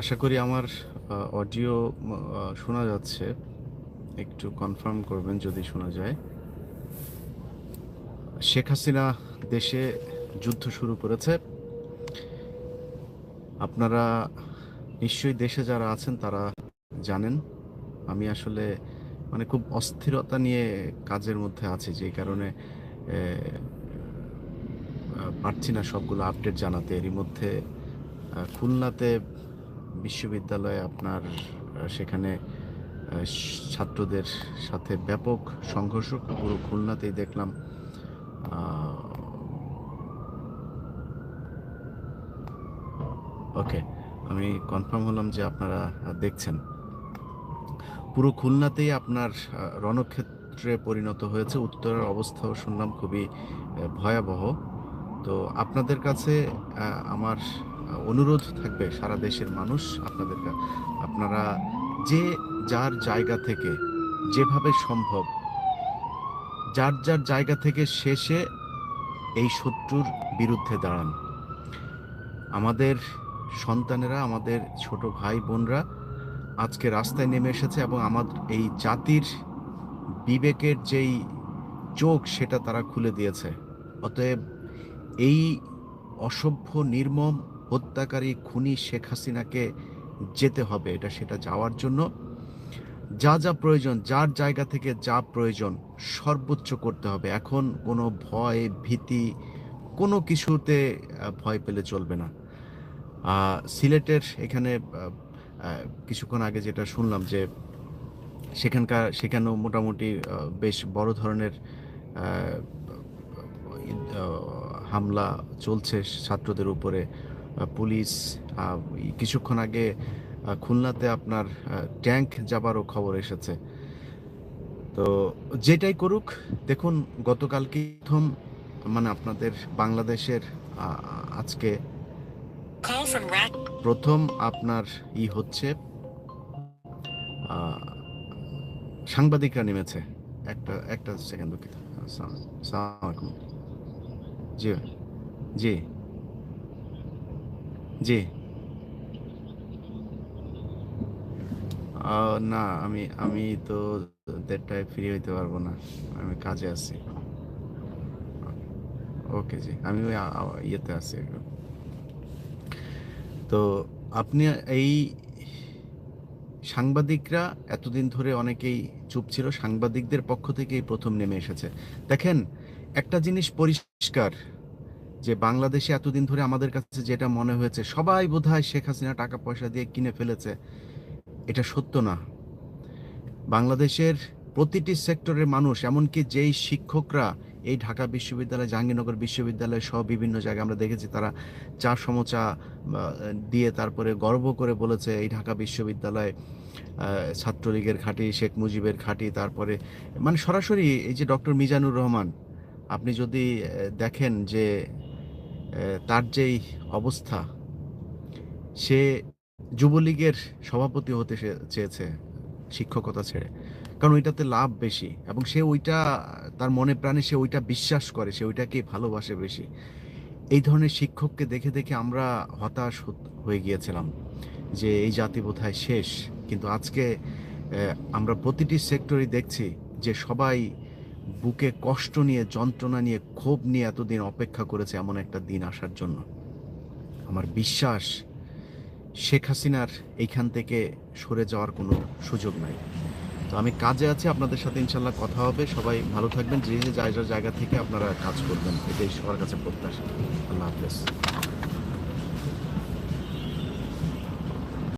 আশা করি আমার অডিও শোনা যাচ্ছে। একটু কনফার্ম করবেন যদি শোনা যায়। শেখ হাসিনা দেশে যুদ্ধ শুরু করেছে। আপনারা নিশ্চয়ই দেশে যারা আছেন তারা জানেন। আমি আসলে মানে খুব অস্থিরতা নিয়ে কাজের মধ্যে আছি যে কারণে পারছি না সবগুলো আপডেট জানাতে। এরই মধ্যে খুলনাতে বিশ্ববিদ্যালয়ে আপনার সেখানে ছাত্রদের সাথে ব্যাপক সংঘর্ষ পুরো খুলনাতেই দেখলাম। ওকে, আমি কনফার্ম হলাম যে আপনারা দেখছেন। পুরো খুলনাতেই আপনার রণক্ষেত্রে পরিণত হয়েছে। উত্তরের অবস্থাও শুনলাম খুবই ভয়াবহ। তো আপনাদের কাছে আমার অনুরোধ থাকবে সারা দেশের মানুষ আপনাদের আপনারা যে যার জায়গা থেকে যেভাবে সম্ভব, যার যার জায়গা থেকে শেষে এই শত্রুর বিরুদ্ধে দাঁড়ান। আমাদের সন্তানেরা, আমাদের ছোট ভাই বোনরা আজকে রাস্তায় নেমে এসেছে এবং আমাদের এই জাতির বিবেকের যেই চোখ, সেটা তারা খুলে দিয়েছে। অতএব এই অসভ্য, নির্মম হত্যাকারী খুনি শেখ হাসিনাকে যেতে হবে, এটা সেটা যাওয়ার জন্য। যা যা প্রয়োজন, যার জায়গা থেকে যা প্রয়োজন, সর্বোচ্চ করতে হবে। এখন কোনো ভয়, ভীতি, কোনো কিছুতে ভয় পেলে চলবে না। সিলেটের এখানে কিছুক্ষণ আগে যেটা শুনলাম যে সেখানকার, সেখানেও মোটামুটি বেশ বড় ধরনের হামলা চলছে ছাত্রদের উপরে। পুলিশ কিছুক্ষণ আগে খুলনাতে আপনার ট্যাঙ্ক যাবারও খবর এসেছে। তো যেটাই করুক দেখুন গতকালকে প্রথম মানে আপনাদের বাংলাদেশের আজকে. প্রথম আপনার ই হচ্ছে সাংবাদিকরা নেমেছে। একটা একটা সেকেন্ড দুঃখিত জি জি। জি। না, আমি আমি তো দেড়টায় ফ্রি হইতে পারব না। আমি কাজে আছি। ওকে জি। আমি ওই ইয়েতে আছি তো আপনি এই সাংবাদিকরা এতদিন ধরে অনেকেই চুপ ছিল, সাংবাদিকদের পক্ষ থেকেই প্রথম নেমে এসেছে। দেখেন, একটা জিনিস পরিষ্কার। যে বাংলাদেশে এতদিন ধরে আমাদের কাছে যেটা মনে হয়েছে, সবাই বোধহয় শেখ হাসিনা টাকা পয়সা দিয়ে কিনে ফেলেছে, এটা সত্য না। বাংলাদেশের প্রতিটি সেক্টরের মানুষ, এমনকি যেই শিক্ষকরা এই ঢাকা বিশ্ববিদ্যালয়, জাহাঙ্গীরনগর বিশ্ববিদ্যালয় সহ বিভিন্ন জায়গায় আমরা দেখেছি, তারা চা সমচা দিয়ে তারপরে গর্ব করে বলেছে, এই ঢাকা বিশ্ববিদ্যালয় ছাত্রলীগের খাঁটি, শেখ মুজিবের খাঁটি, তারপরে মানে সরাসরি এই যে ডক্টর মিজানুর রহমান, আপনি যদি দেখেন যে তার যেই অবস্থা, সে যুবলীগের সভাপতি হতে চেয়েছে শিক্ষকতা ছেড়ে। কারণ ওইটাতে লাভ বেশি এবং সে ওইটা, তার মনে প্রাণে সে ওইটা বিশ্বাস করে, সে ওইটাকেই ভালোবাসে বেশি। এই ধরনের শিক্ষককে দেখে দেখে আমরা হতাশ হত- হয়ে গিয়েছিলাম যে এই জাতি বোধহয় শেষ। কিন্তু আজকে আমরা প্রতিটি সেক্টরেই দেখছি যে সবাই বুকে কষ্ট নিয়ে, যন্ত্রণা নিয়ে, ক্ষোভ নিয়ে এতদিন অপেক্ষা করেছে এমন একটা দিন আসার জন্য। আমার বিশ্বাস, শেখ হাসিনার এইখান থেকে সরে যাওয়ার কোনো সুযোগ নাই। তো আমি কাজে আছি, আপনাদের সাথে ইনশাল্লাহ কথা হবে। সবাই ভালো থাকবেন, যে যে জায়গা থেকে আপনারা কাজ করবেন, এটাই সবার কাছে প্রত্যাশা। আল্লাহ হাফেজ।